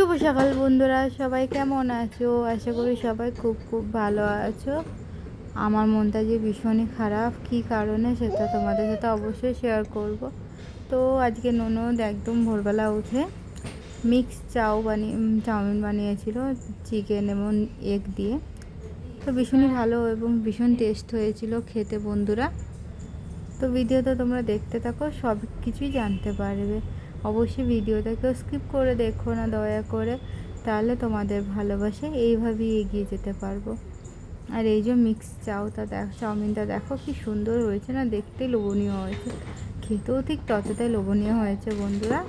শুভ সকাল বন্ধুরা, সবাই কেমন আছো? আশা করি সবাই খুব খুব ভালো আছো। আমার মনটা যে ভীষণই খারাপ, কী কারণে সেটা তোমাদের সাথে অবশ্যই শেয়ার করব। তো আজকে ননদ একদম ভোরবেলা উঠে মিক্স চাউ বানিয়ে চাউমিন বানিয়েছিল চিকেন এবং এগ দিয়ে। তো ভীষণই ভালো এবং ভীষণ টেস্ট হয়েছিল খেতে বন্ধুরা। তো ভিডিওটা তোমরা দেখতে থাকো, সব কিছুই জানতে পারবে। অবশ্যই ভিডিওটাকে স্কিপ করে দেখো না, দয়া করে। তাহলে তোমাদের ভালোবাসে, এইভাবেই এগিয়ে যেতে পারব। আর এই যে মিক্স চাউটা দেখো, চাউমিনটা দেখো কি সুন্দর হয়েছে না, দেখতে লোভনীয় হয়েছে। খেতেও ঠিক ততটাই লোভনীয় হয়েছে বন্ধুরা।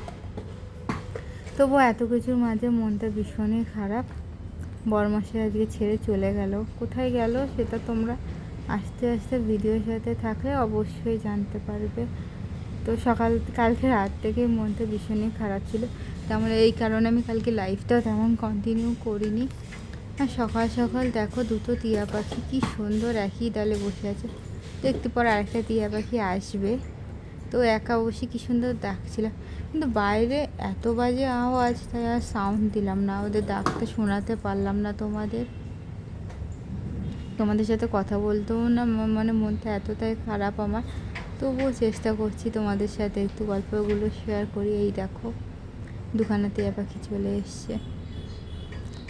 তবু এত কিছুর মাঝে মনটা ভীষণই খারাপ। বরমাসে আজকে ছেড়ে চলে গেল। কোথায় গেল সেটা তোমরা আস্তে আস্তে ভিডিওর সাথে থাকলে অবশ্যই জানতে পারবে। তো সকাল, কালকে রাত থেকে মনটা ভীষণই খারাপ ছিল। তেমন এই কারণে আমি কালকে লাইফটা তেমন কন্টিনিউ করিনি। আর সকাল সকাল দেখো দুটো টিয়া পাখি, কি সুন্দর একই ডালে বসে আছে। তো একটু পর আরেকটা টিয়া পাখি আসবে। তো একা বসে কি সুন্দর ডাকছিলাম। কিন্তু বাইরে এত বাজে আওয়াজ, তাই আর সাউন্ড দিলাম না। ওদের ডাকতে শোনাতে পারলাম না তোমাদের। তোমাদের সাথে কথা বলতেও না মানে মনটা এতটাই খারাপ আমার। তবুও চেষ্টা করছি তোমাদের সাথে একটু গল্পগুলো শেয়ার করি। এই দেখো দুখানা টিয়া পাখি চলে এসছে।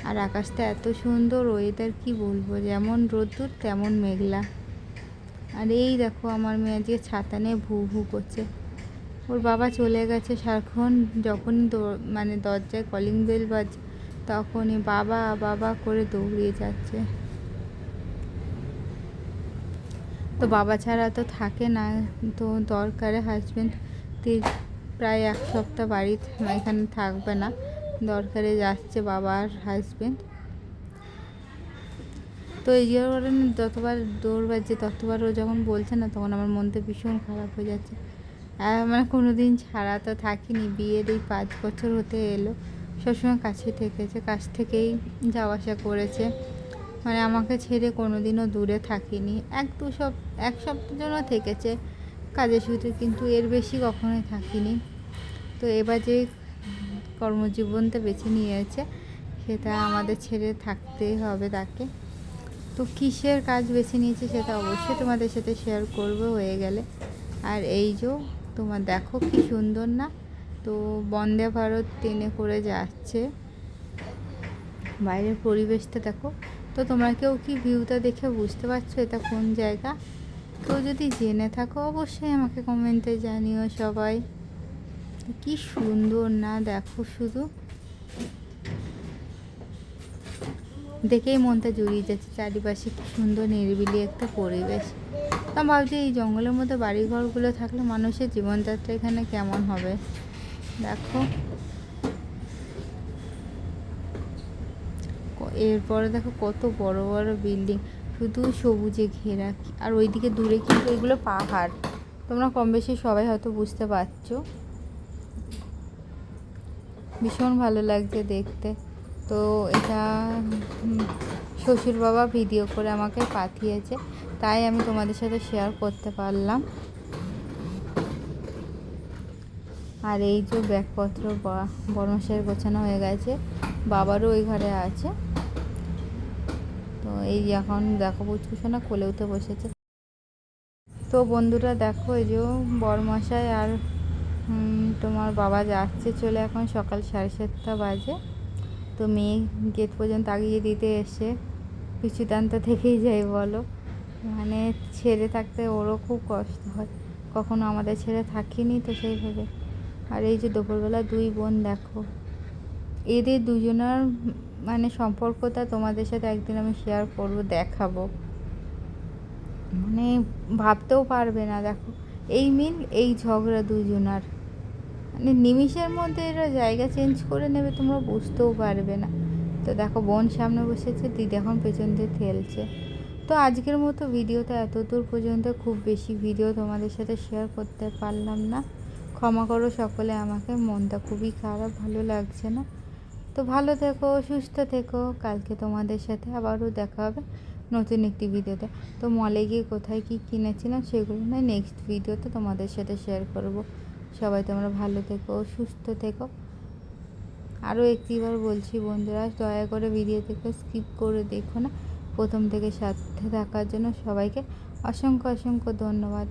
আর আকাশটা এত সুন্দর ওয়েদার কি বলব? যেমন রোদ্দুর, তেমন মেঘলা। আর এই দেখো, আমার মেয়ে আজকে ছাতা নিয়ে ভু ভু করছে। ওর বাবা চলে গেছে সারাক্ষণ যখনই দৌ- মানে দরজায় কলিং বেল বাজছে, তখনই বাবা বাবা করে দৌড়িয়ে যাচ্ছে। তো বাবা ছাড়া তো থাকে না। তো দরকারে হাজব্যান্ড প্রায় এক সপ্তাহ বাড়ি এখানে থাকবে না। দরকারে যাচ্ছে বাবা আর হাজব্যান্ড তো এই কারণে যতবার দৌড় বাজছে, ততবার ও যখন বলছে না, তখন আমার মনটা ভীষণ খারাপ হয়ে যাচ্ছে। মানে কোনো দিন ছাড়া তো থাকিনি। বিয়ের এই পাঁচ বছর হতে এলো। সবসময় কাছে থেকেছে, কাছ থেকেই যাওয়া আসা করেছে। মানে আমাকে ছেড়ে কোনো দিনও দূরে থাকিনি। এক দু সপ, এক সপ্তাহের জন্য থেকেছে কাজের সূত্রে কিন্তু এর বেশি কখনোই থাকিনি। তো এবার যে কর্মজীবনটা বেছে নিয়েছে, সেটা আমাদের ছেড়ে থাকতেই হবে তাকে। তো কিসের কাজ বেছে নিয়েছে সেটা অবশ্যই তোমাদের সাথে শেয়ার করব হয়ে গেলে। আর এই যে তোমার দেখো কি সুন্দর না, তো বন্দে ভারত ট্রেনে করে যাচ্ছে। বাইরের পরিবেশটা দেখো। তো তোমরা কেউ কি ভিউটা দেখে বুঝতে পারছ এটা কোন জায়গা? তো যদি জেনে থাকো, অবশ্যই আমাকে কমেন্টে জানিও সবাই। কি সুন্দর না, দেখো শুধু। দেখেই মনটা জুড়িয়ে যাচ্ছে চারিপাশে, কি সুন্দর নিরিবিলি একটা পরিবেশ। তা ভাবছি এই জঙ্গলের মধ্যে বাড়িঘরগুলো থাকলে মানুষের জীবনযাত্রা এখানে কেমন হবে? দেখো। এরপরে দেখো কত বড় বড় বিল্ডিং। শুধু সবুজে ঘেরা আর ওইদিকে দূরে কিন্তু এগুলো পাহাড়। তোমরা কম বেশি সবাই হয়তো বুঝতে পারছ। ভীষণ ভালো লাগছে দেখতে। তো এটা শ্বশুর বাবা ভিডিও করে আমাকে পাঠিয়েছে। তাই আমি তোমাদের সাথে শেয়ার করতে পারলাম। আর এই যে ব্যাগপত্র বা বর্মশের গোছানো হয়ে গেছে। বাবারও ওই ঘরে আছে। এই এখন দেখো পুচকুসোনা কোলে উঠে বসেছে। তো বন্ধুরা দেখো এই যে বরমশাই আর তোমার বাবা যাচ্ছে চলে এখন সকাল সাড়ে সাতটা বাজে। তো মেয়ে গেট পর্যন্ত আগিয়ে দিতে এসে পিছু টানতে থেকেই যাই বলো। মানে ছেড়ে থাকতে ওরও খুব কষ্ট হয়। কখনো আমাদের ছেড়ে থাকিনি তো সেইভাবে। আর এই যে দুপুরবেলা দুই বোন দেখো এদের দুজনার মানে সম্পর্কটা তোমাদের সাথে একদিন আমি শেয়ার করব, দেখাবো। মানে ভাবতেও পারবে না, দেখো। এই মিল, এই ঝগড়া দুজনার। মানে নিমিষের মধ্যে এরা জায়গা চেঞ্জ করে নেবে, তোমরা বুঝতেও পারবে না। তো দেখো, বোন সামনে বসেছে, দিদি এখন পেছন দিয়ে ঠেলছে। তো আজকের মতো ভিডিওটা এত দূর পর্যন্ত, খুব বেশি ভিডিও তোমাদের সাথে শেয়ার করতে পারলাম না। ক্ষমা করো সকলে আমাকে, মনটা খুবই খারাপ, ভালো লাগছে না। তো ভালো থেকো, সুস্থ থেকো। কালকে তোমাদের সাথে আবারও দেখা হবে নতুন একটি ভিডিওতে। তো মলে গিয়ে কোথায় কী কিনেছিলাম সেগুলো না নেক্সট ভিডিওতে তোমাদের সাথে শেয়ার করব। সবাই তোমরা ভালো থেকো, সুস্থ থেকো। আরও একটিবার বলছি বন্ধুরা, দয়া করে ভিডিও থেকে স্কিপ করে দেখো না। প্রথম থেকে সাথে থাকার জন্য সবাইকে অসংখ্য অসংখ্য ধন্যবাদ।